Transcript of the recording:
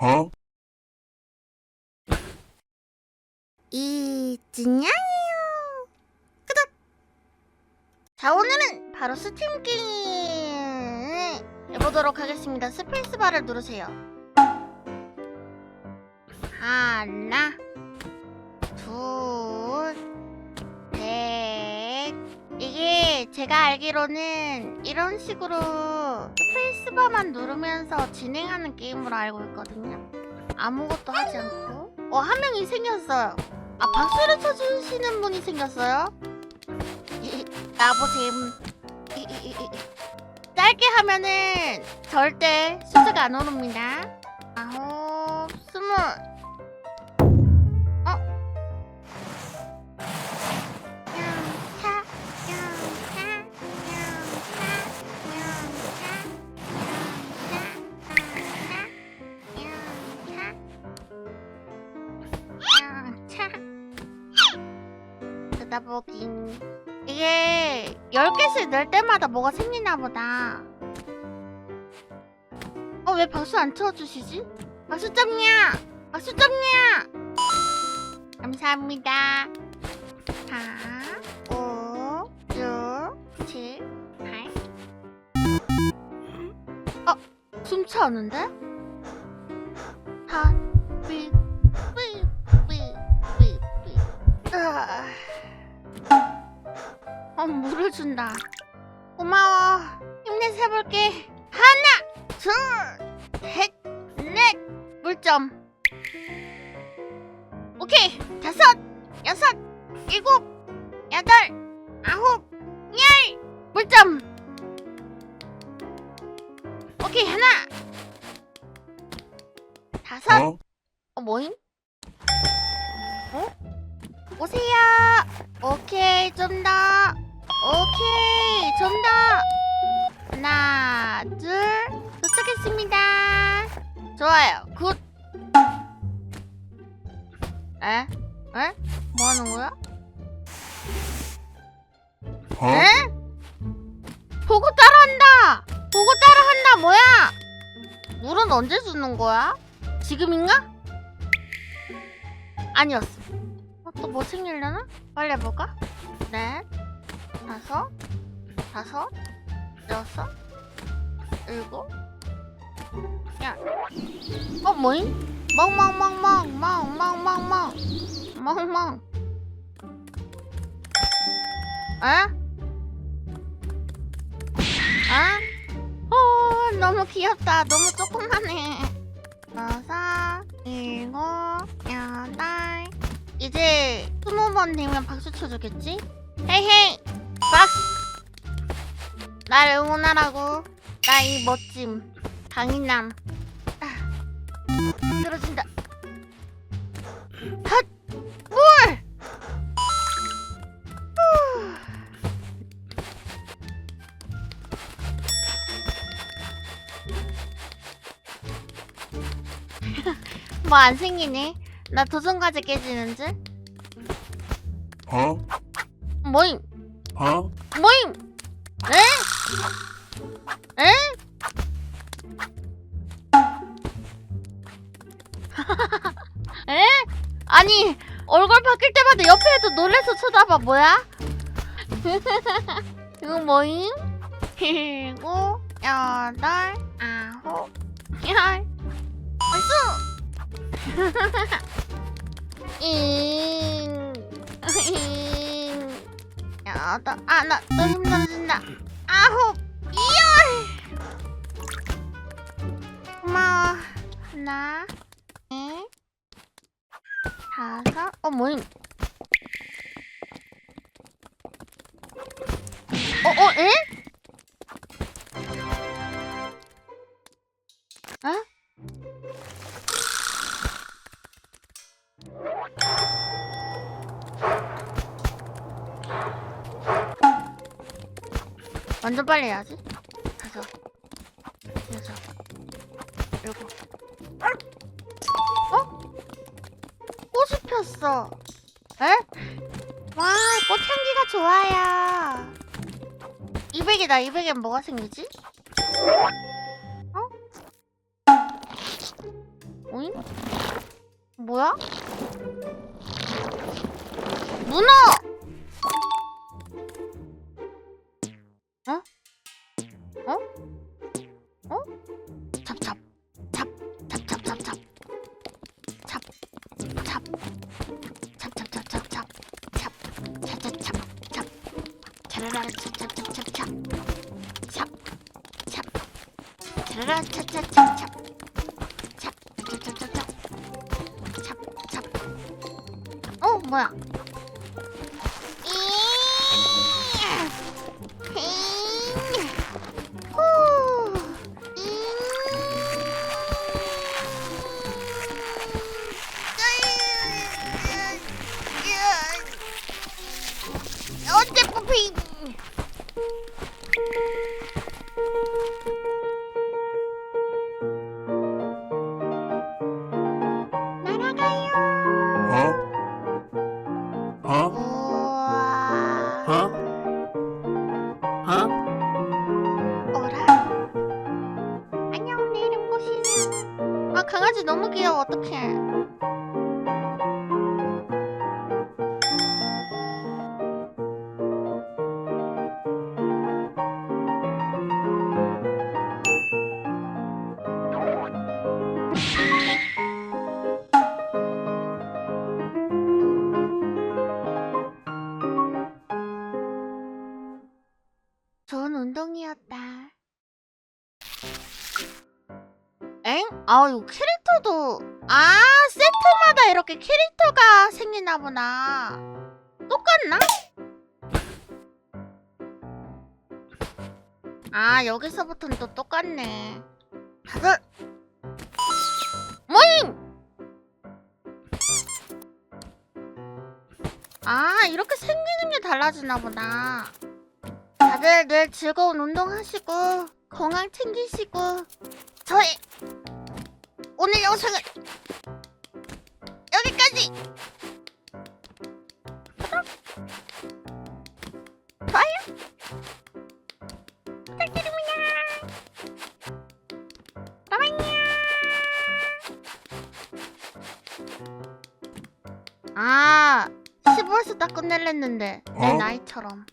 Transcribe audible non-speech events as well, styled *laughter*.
Huh? 이진양이요. 끄덕. 자 오늘은 바로 스팀 게임 해보도록 하겠습니다. 스페이스바를 누르세요. 하나, 둘, 제가 알기로는 이런 식으로 스페이스바만 누르면서 진행하는 게임으로 알고 있거든요. 아무것도 하지 않고. 어, 한 명이 생겼어요. 아, 박수를 쳐주시는 분이 생겼어요? 이, 나보셈. 짧게 하면은 절대 숫자가 안 오릅니다. 아홉, 스물. 쳐다보긴 이게 10개씩 넣을 때마다 뭐가 생기나 보다 어 왜 박수 안 쳐주시지? 박수 점이야 박수 점이야 감사합니다 4 5 6 7 8 어? 숨 차는데? 하 어, 물을 준다. 고마워. 힘내서 해볼게. 하나, 둘, 셋, 넷. 물점. 오케이. 다섯, 여섯, 일곱, 여덟, 아홉, 열. 물점. 오케이. 하나, 다섯. Huh? 어, 뭐임? 어? 오세요. 오케이, 좀 더. 오케이, 좀 더. 하나, 둘, 도착했습니다. 좋아요, 굿. 에? 에? 뭐 하는 거야? Huh? 에? 보고 따라한다. 보고 따라한다. 뭐야? 물은 언제 주는 거야? 지금인가? 아니었어. 어, 또뭐 생기려나? 빨리 해볼까? 넷, 다섯, 다섯, 여섯, 일곱, 야, 어 뭐임? 멍멍멍멍, 멍멍멍멍, 멍멍. 에? 아? 어, 너무 귀엽다. 너무 조그만해. 여섯, 일곱, 여덟. 이제 스무 번 되면 박수 쳐주겠지? 헤이헤이! 박수! 날 응원하라고. 나 이 멋짐. 강인남. 아, 떨어진다. 핫! 물! 후. *laughs* 뭐안 생기네. 나 도전과제 깨지는 줄. Huh? 뭐임? Huh? 뭐임? 에? 에? 에? 아니 얼굴 바뀔 때마다 옆에도 놀래서 쳐다봐 뭐야? *laughs* 이거 뭐임? 일곱 여덟 아홉 열 벌써 *laughs* 잉, 잉, 여덟, 아, 나, 너 힘들어진다. 아홉, 열! 고마워. 하나, 넷, 다섯, 어, 뭐임? 어, 어, 에? 어? 완전 빨리 해야지. 다섯, 여섯, 일곱. 어? 꽃이 폈어. 에? 와, 꽃 향기가 좋아요. 200이다. 200엔 뭐가 생기지? 어? 오잉? 뭐야? 문어! 어? 어 뭐야 강아지 너무 귀여워. 어떡해. 아, 이거 캐릭터도 아, 세트마다 이렇게 캐릭터가 생기나 보나. 똑같나? 아, 여기서부터는 또 똑같네. 다들 모임! 아, 이렇게 생기는 게 달라지나 보다. 다들 늘 즐거운 운동하시고 건강 챙기시고 저희 오늘 영상은 여기까지. 좋아요. 부탁드립니다. 안녕 아 15에서 딱 끝낼랬는데 내 어? 나이처럼